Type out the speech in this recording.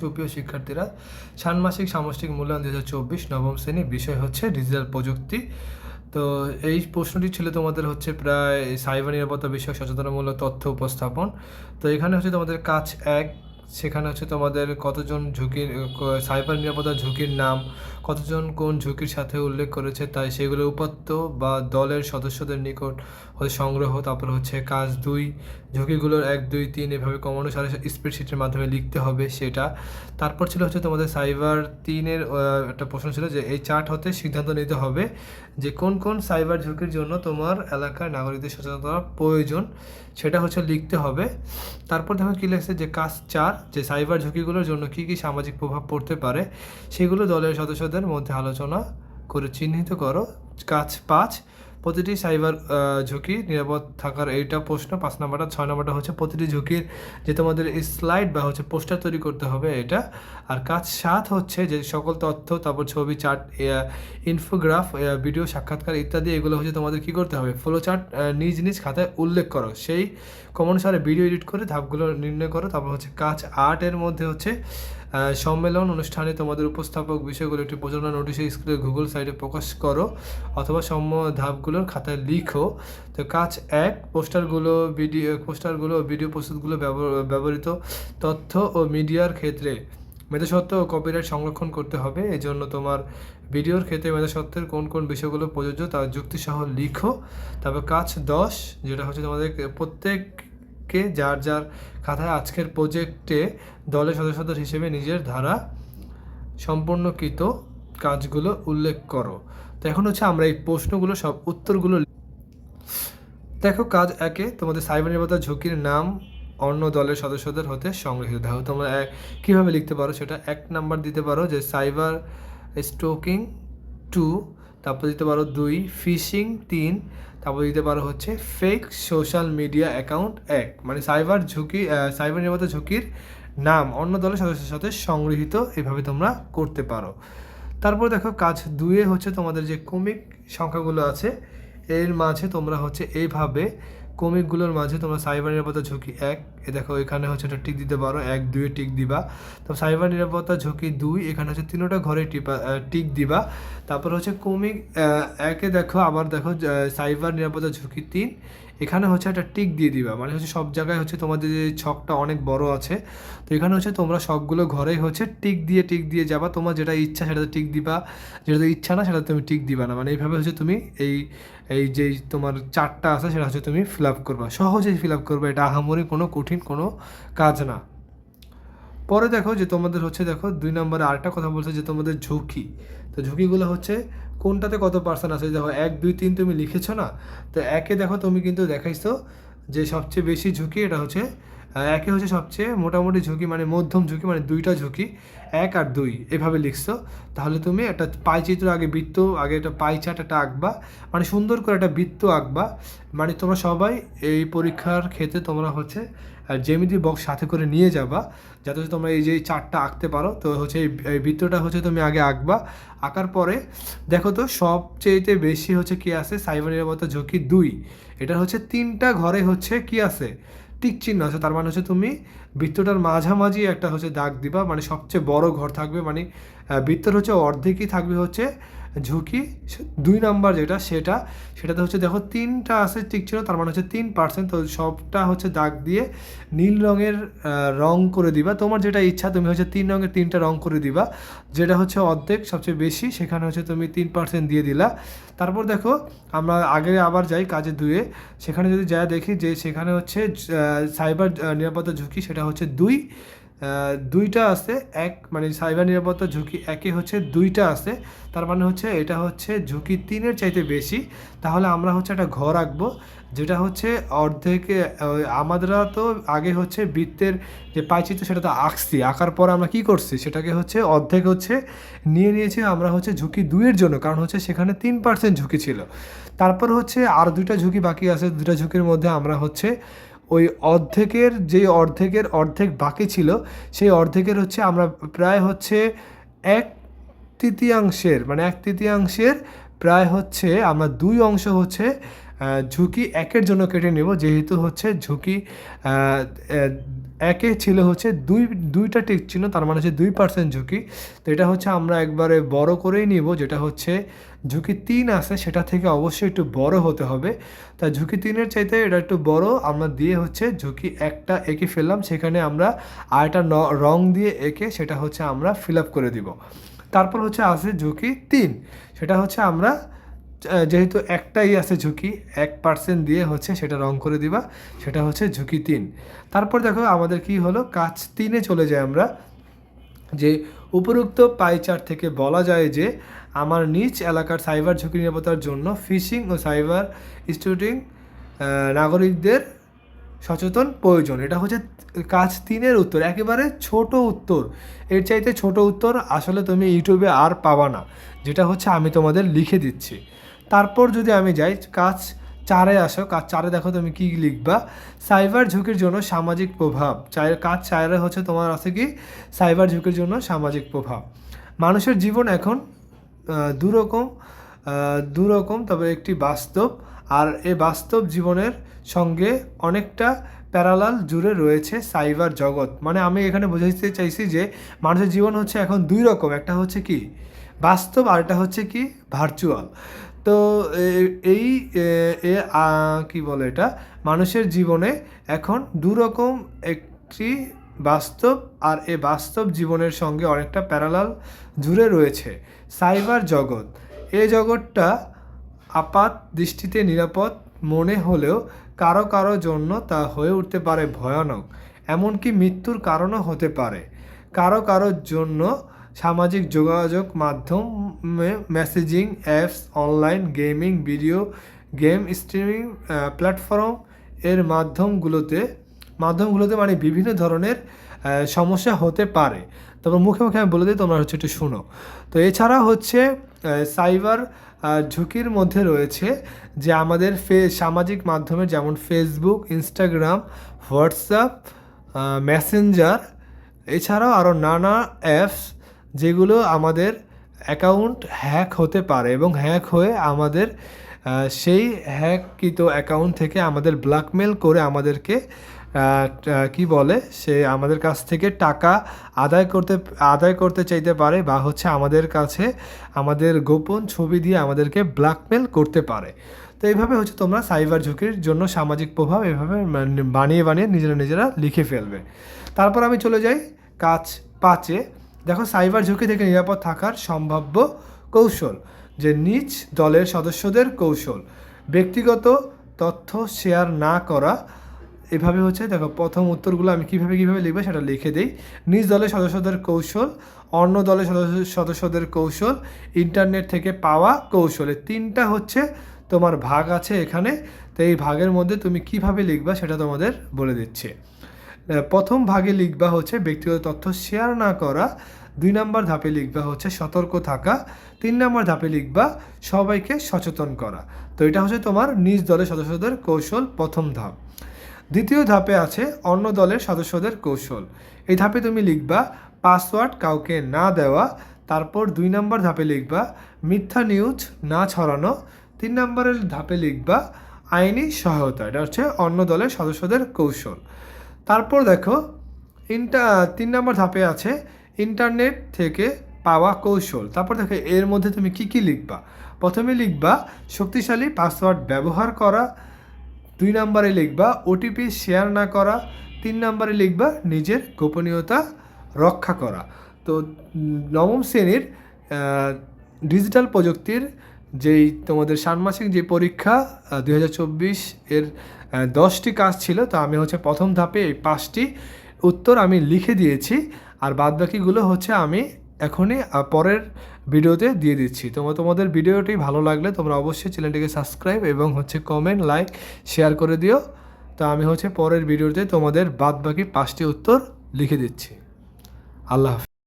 সুপ্রিয় শিক্ষার্থীরা, ষান্মাসিক সামষ্টিক মূল্যায়ন দু হাজার চব্বিশ নবম শ্রেণি বিষয় হচ্ছে ডিজিটাল প্রযুক্তি। তো এই প্রশ্নটি ছিল তোমাদের হচ্ছে প্রায় সাইবার নিরাপত্তা বিষয়ক সচেতনামূলক তথ্য উপস্থাপন। তো এখানে হচ্ছে তোমাদের কাজ এক, সেখানে হচ্ছে তোমাদের কতজন ঝুঁকির সাইবার নিরাপত্তা ঝুঁকির নাম কতজন কোন ঝুঁকির সাথে উল্লেখ করেছে তাই সেগুলো উপাত্ত বা দলের সদস্যদের নিকট হচ্ছে সংগ্রহ। তারপর হচ্ছে কাজ দুই, ঝুঁকিগুলোর এক, দুই, তিন এভাবে কমানো ক্রমানুসারে স্প্রেডশিটের মাধ্যমে লিখতে হবে সেটা। তারপর ছিল হচ্ছে তোমাদের সাইবার তিনের একটা প্রশ্ন ছিল যে এই চার্ট হতে সিদ্ধান্ত নিতে হবে যে কোন কোন সাইবার ঝুঁকির জন্য তোমার এলাকার নাগরিকদের সচেতনতা প্রয়োজন সেটা হচ্ছে লিখতে হবে। তারপর দেখো কী লেগেছে যে কাজ চার, যে সাইবার ঝুঁকিগুলোর জন্য কী কী সামাজিক প্রভাব পড়তে পারে সেগুলো দলের সদস্যদের মধ্যে আলোচনা করে চিহ্নিত করো। কাজ পাঁচ, প্রতিটি সাইবার ঝুঁকি নিরাপদ থাকার এইটা প্রশ্ন। পাঁচ নাম্বারটা, ছয় নাম্বারটা হচ্ছে প্রতিটি ঝুঁকির যে তোমাদের স্লাইড বা হচ্ছে পোস্টার তৈরি করতে হবে এটা। আর কাজ সাত হচ্ছে যে সকল তথ্য, তারপর ছবি, চার্ট ইনফোগ্রাফ ভিডিও, সাক্ষাৎকার ইত্যাদি, এগুলো হচ্ছে তোমাদের কি করতে হবে? ফ্লো চার্ট নিজ নিজ খাতায় উল্লেখ করো। সেই কমনসারে ভিডিও এডিট করে ধাপগুলো নির্ণয় করো। তারপর হচ্ছে কাজ আটের মধ্যে হচ্ছে সম্মেলন অনুষ্ঠানে তোমাদের উপস্থাপক বিষয়গুলো একটি প্রচারণা নোটিশে স্কুলে গুগল সাইটে প্রকাশ করো অথবা সম্ম ধাপগুলোর খাতায় লিখো। তো কাজ এক, পোস্টারগুলো, ভিডিও পোস্টারগুলো, ভিডিও প্রস্তুতগুলো ব্যবহৃত তথ্য ও মিডিয়ার ক্ষেত্রে মেধাসত্ত্ব ও কপিরাইট সংরক্ষণ করতে হবে। এই জন্য তোমার ভিডিওর ক্ষেত্রে মেধাসত্ত্বের কোন কোন বিষয়গুলো প্রযোজ্য তার যুক্তিসহ লিখো। তারপর কাজ দশ, যেটা হচ্ছে তোমাদের প্রত্যেককে যার যার খাতায় আজকের প্রজেক্টে দলের সদস্যদের হিসেবে নিজের ধারা সম্পূর্ণকৃত কাজগুলো উল্লেখ করো। তো এখন হচ্ছে আমরা এই প্রশ্নগুলো সব উত্তরগুলো দেখো, কাজ একে, তোমাদের সাইবার নিরাপত্তা ঝুঁকির নাম অন্য দলের সদস্যদের হতে সংগৃহীত। দেখো, তোমরা কীভাবে লিখতে পারো সেটা এক নাম্বার দিতে পারো যে সাইবার স্টোকিং টু তারপর দিতে পারো দুই ফিশিং তিন, তারপর দিতে পারো হচ্ছে ফেক সোশ্যাল মিডিয়া অ্যাকাউন্ট এক। মানে সাইবার ঝুঁকি সাইবার নিরাপত্তা ঝুঁকির নাম অন্য দলের সদস্যের সাথে সংগৃহীত এভাবে তোমরা করতে পারো। তারপর দেখো কাজ দুয়ে হচ্ছে তোমাদের যে কমিক সংখ্যাগুলো আছে, এর মাঝে তোমরা হচ্ছে এইভাবে কমিকগুলোর মাঝে তোমরা সাইবার নিরাপত্তা ঝুঁকি এক, এ দেখো এখানে হচ্ছে একটা টিক দিতে পারো, এক দুয়ে টিক দিবা। তো সাইবার নিরাপত্তা ঝুঁকি দুই, এখানে হচ্ছে তিনোটা ঘরে টিপা টিক দিবা। তারপর হচ্ছে কমিক একে দেখো, আবার দেখো সাইবার নিরাপত্তা ঝুঁকি তিন এখানে হচ্ছে একটা টিক দিয়ে দিবা মানে হচ্ছে সব জায়গায় হচ্ছে তোমাদের যে ছকটা অনেক বড় আছে, তো এখানে হচ্ছে তোমরা সবগুলো ঘরেই হচ্ছে টিক দিয়ে টিক দিয়ে যাবা। তোমার যেটা ইচ্ছা সেটাতে টিক দিবা, যেটাতে ইচ্ছা না সেটা তুমি টিক দিবা না। মানে এইভাবে হচ্ছে তুমি এই এই যে তোমার চারটা আছে সেটা হচ্ছে তুমি ফিল আপ করবা। সহজেই ফিল আপ করবা, এটা আহামরি কোনো কঠিন কোনো কাজ না। পরে দেখো যে তোমাদের হচ্ছে দেখো দুই নম্বরে আরেকটা কথা বলছে যে তোমাদের ঝুঁকি। তো ঝুঁকিগুলো হচ্ছে কোনটাতে কত পার্সেন্ট আছে? দেখো এক, দুই, তিন তুমি লিখেছো না? তো একে দেখো তুমি কিন্তু দেখাইছো যে সবচেয়ে বেশি ঝুঁকি এটা হচ্ছে একে হচ্ছে সবচেয়ে মোটামুটি ঝুঁকি মানে মধ্যম ঝুঁকি মানে দুইটা ঝুঁকি, এক আর দুই, এভাবে লিখছো। তাহলে তুমি একটা পাই চিত্র আগে বৃত্ত, আগে একটা পাই চার্ট, একটা আঁকবা। মানে সুন্দর করে একটা বৃত্ত আঁকবা। মানে তোমরা সবাই এই পরীক্ষার ক্ষেত্রে তোমরা হচ্ছে জেমিতি বক্স সাথে করে নিয়ে যাবা। যাতে হচ্ছে তোমরা এই যে চারটা আঁকতে পারো, তো হচ্ছে এই বৃত্তটা হচ্ছে তুমি আগে আঁকবা। আঁকার পরে দেখো তো, সবচেয়েতে বেশি হচ্ছে কি আছে? সাইবার নিরাপত্তা ঝুঁকি দুই। এটা হচ্ছে তিনটা ঘরে হচ্ছে কি আছে? টিক চিহ্ন আছে, তার মানে হচ্ছে তুমি বৃত্তটার মাঝামাঝি একটা হচ্ছে দাগ দিবা মানে সবচেয়ে বড় ঘর থাকবে মানে বৃত্তর হচ্ছে অর্ধেকই থাকবে হচ্ছে ঝুঁকি দুই নাম্বার যেটা, সেটা, সেটাতে হচ্ছে দেখো তিনটা আছে টিক চিহ্ন তার মানে হচ্ছে তিন পার্সেন্ট তো সবটা হচ্ছে দাগ দিয়ে নীল রঙের রং করে দিবা। তোমার যেটা ইচ্ছা, তুমি হচ্ছে তিন রঙের তিনটা রং করে দিবা। যেটা হচ্ছে অর্ধেক, সবচেয়ে বেশি, সেখানে হচ্ছে তুমি তিন পার্সেন্ট দিয়ে দিলা। তারপর দেখো, আমরা আগে আবার যাই কাজে দুয়ে। সেখানে যদি যা দেখি যে, সেখানে হচ্ছে সাইবার নিরাপত্তা ঝুঁকি, সেটা হচ্ছে দুই। দুইটা আছে, এক মানে সাইবার নিরাপত্তা ঝুঁকি একে হচ্ছে, দুইটা আছে। তার মানে হচ্ছে এটা হচ্ছে ঝুঁকি তিনের চাইতে বেশি। তাহলে আমরা হচ্ছে একটা ঘর আঁকবো, যেটা হচ্ছে অর্ধেকে আমাদেরা তো আগে হচ্ছে বৃত্তের যে পাইচিত্র সেটা তো আঁকছি। আঁকার পর আমরা কি করছি? সেটাকে হচ্ছে অর্ধেক হচ্ছে নিয়ে নিয়েছি, আমরা হচ্ছে ঝুঁকি দুইয়ের জন্য, কারণ হচ্ছে সেখানে তিন পার্সেন্ট ঝুঁকি ছিল। তারপর হচ্ছে আর দুইটা ঝুঁকি বাকি আছে দুটা ঝুঁকির মধ্যে আমরা হচ্ছে ওই অর্ধেকের যে অর্ধেকের অর্ধেক বাকি ছিল, সেই অর্ধেকের হচ্ছে আমরা প্রায় হচ্ছে এক তৃতীয়াংশের মানে এক তৃতীয়াংশের প্রায় হচ্ছে আমরা দুই অংশ হচ্ছে ঝুঁকি একের জন্য কেটে নেব, যেহেতু হচ্ছে ঝুঁকি একে ছিল হচ্ছে দুই, দুইটা টিক ছিল, তার মানে হচ্ছে দুই পার্সেন্ট ঝুঁকি। তো এটা হচ্ছে আমরা একবারে বড় করেই নিব, যেটা হচ্ছে ঝুঁকি তিন আছে, সেটা থেকে অবশ্যই একটু বড় হতে হবে। তা ঝুঁকি তিনের চাইতে এটা একটু বড়, আমরা দিয়ে হচ্ছে ঝুঁকি একটা এঁকে ফেললাম, সেখানে আমরা আরেকটা রং দিয়ে এঁকে সেটা হচ্ছে আমরা ফিল আপ করে দিব। তারপর হচ্ছে আছে ঝুঁকি তিন, সেটা হচ্ছে আমরা যেহেতু একটাই আছে ঝুঁকি, এক পার্সেন্ট দিয়ে হচ্ছে সেটা রং করে দিবা, সেটা হচ্ছে ঝুঁকি তিন। তারপর দেখো আমাদের কি হলো? কাজ তিনে চলে যাই আমরা। যে উপরোক্ত পাইচার থেকে বলা যায় যে আমার নিজ এলাকার সাইবার ঝুঁকি নিরাপত্তার জন্য ফিশিং ও সাইবার স্টুডিং নাগরিকদের সচেতন প্রয়োজন। এটা হচ্ছে কাজ তিনের উত্তর। একেবারে ছোট উত্তর। এর চাইতে ছোট উত্তর আসলে তুমি ইউটিউবে আর পাবা না। যেটা হচ্ছে আমি তোমাদের লিখে দিচ্ছি। তারপর যদি আমি যাই, কাজ চারে আসো, কাজ চারে দেখো তুমি কি লিখবা? সাইবার ঝুঁকির জন্য সামাজিক প্রভাব। চার কাজ চারে হচ্ছে তোমার আছে কি? সাইবার ঝুঁকির জন্য সামাজিক প্রভাব। মানুষের জীবন এখন দুরকম দুরকম, তবে একটি বাস্তব। আর এ বাস্তব জীবনের সঙ্গে অনেকটা প্যারালাল জুড়ে রয়েছে সাইবার জগৎ। মানে আমি এখানে বোঝাতে চাইছি যে মানুষের জীবন হচ্ছে এখন দুই রকম। একটা হচ্ছে কি? বাস্তব আর একটা হচ্ছে কি? ভার্চুয়াল তো এ- এই, এ- এ কি বলে এটা? মানুষের জীবনে এখন দুরকম একটি বাস্তব আর এ বাস্তব জীবনের সঙ্গে অনেকটা প্যারালাল জুড়ে রয়েছে সাইবার জগৎ। এই জগৎটা আপাত দৃষ্টিতে নিরাপদ মনে হলেও কারও কারও জন্য তা হয়ে উঠতে পারে ভয়ানক, এমনকি মৃত্যুর কারণও হতে পারে। কারও কারোর জন্য সামাজিক যোগাযোগ মাধ্যমে messaging apps online gaming video game streaming platform এর মাধ্যমগুলোতে মাধ্যমগুলোতে মানে বিভিন্ন ধরনের সমস্যা হতে পারে। তবে মুখে মুখে আমি বলে দিই, তোমরা হচ্ছে একটু শুনো। তো এছাড়া হচ্ছে সাইবার ঝুঁকির মধ্যে রয়েছে যে আমাদের ফে, সামাজিক মাধ্যমে যেমন ফেসবুক ইনস্টাগ্রাম হোয়াটসঅ্যাপ মেসেঞ্জার এছাড়াও আরও নানা অ্যাপস যেগুলো আমাদের অ্যাকাউন্ট হ্যাক হতে পারে এবং হ্যাক হয়ে আমাদের সেই হ্যাককৃত অ্যাকাউন্ট থেকে আমাদের ব্ল্যাকমেল করে আমাদেরকে কি বলে, সে আমাদের কাছ থেকে টাকা আদায় করতে আদায় করতে চাইতে পারে বা হচ্ছে আমাদের কাছে আমাদের গোপন ছবি দিয়ে আমাদেরকে ব্ল্যাকমেল করতে পারে। তো এইভাবে হচ্ছে তোমরা সাইবার ঝুঁকির জন্য সামাজিক প্রভাব এভাবে মানে বানিয়ে বানিয়ে নিজেরা নিজেরা লিখে ফেলবে। তারপর আমি চলে যাই কাজ পাঁচে। দেখো, সাইবার ঝুঁকি থেকে নিরাপদ থাকার সম্ভাব্য কৌশল, যে নিজ দলের সদস্যদের কৌশল। ব্যক্তিগত তথ্য শেয়ার না করা, এভাবে হচ্ছে, দেখো, প্রথম উত্তরগুলো আমি কীভাবে কীভাবে লিখব সেটা লিখে দিই। নিজ দলের সদস্যদের কৌশল, অন্য দলের সদস্য, সদস্যদের কৌশল, ইন্টারনেট থেকে পাওয়া কৌশল। তিনটা হচ্ছে, তোমার ভাগ আছে এখানে, তো এই ভাগের মধ্যে তুমি কীভাবে লিখবা সেটা তোমাদের বলে দিচ্ছে। প্রথম ভাগে লিখবা হচ্ছে, ব্যক্তিগত তথ্য শেয়ার না করা দুই নম্বর ধাপে লিখবা হচ্ছে সতর্ক থাকা, তিন নম্বর ধাপে লিখবা সবাইকে সচেতন করা। তো এটা হচ্ছে তোমার নিজ দলের সদস্যদের কৌশল প্রথম ধাপ। দ্বিতীয় ধাপে আছে অন্য দলের সদস্যদের কৌশল। এই ধাপে তুমি লিখবা পাসওয়ার্ড কাউকে না দেওয়া, তারপর দুই নম্বর ধাপে লিখবা মিথ্যা নিউজ না ছড়ানো, তিন নম্বরের ধাপে লিখবা আইনি সহায়তা। এটা হচ্ছে অন্য দলের সদস্যদের কৌশল। তারপর দেখো, ইন্টা তিন নম্বর ধাপে আছে ইন্টারনেট থেকে পাওয়া কৌশল। তারপর দেখো, এর মধ্যে তুমি কি কি লিখবা? প্রথমে লিখবা, শক্তিশালী পাসওয়ার্ড ব্যবহার করা। দুই নম্বরে লিখবা ওটিপি শেয়ার না করা। তিন নম্বরে লিখবা, নিজের গোপনীয়তা রক্ষা করা। তো, নবম শ্রেণির ডিজিটাল প্রযুক্তির যেই তোমাদের ষান্মাসিক যে পরীক্ষা দুই হাজার চব্বিশ এর দশটি কাজ ছিল, তো আমি হচ্ছে প্রথম ধাপে এই পাঁচটি উত্তর আমি লিখে দিয়েছি। আর বাদবাকিগুলো হচ্ছে আমি এখনই পরের ভিডিওতে দিয়ে দিচ্ছি। তোমার তোমাদের ভিডিওটি ভালো লাগলে তোমরা অবশ্যই চ্যানেলটিকে সাবস্ক্রাইব এবং হচ্ছে কমেন্ট, লাইক, শেয়ার করে দিও। তো আমি হচ্ছে পরের ভিডিওতে তোমাদের বাদবাকি পাঁচটি উত্তর লিখে দিচ্ছি। আল্লাহ হাফিজ।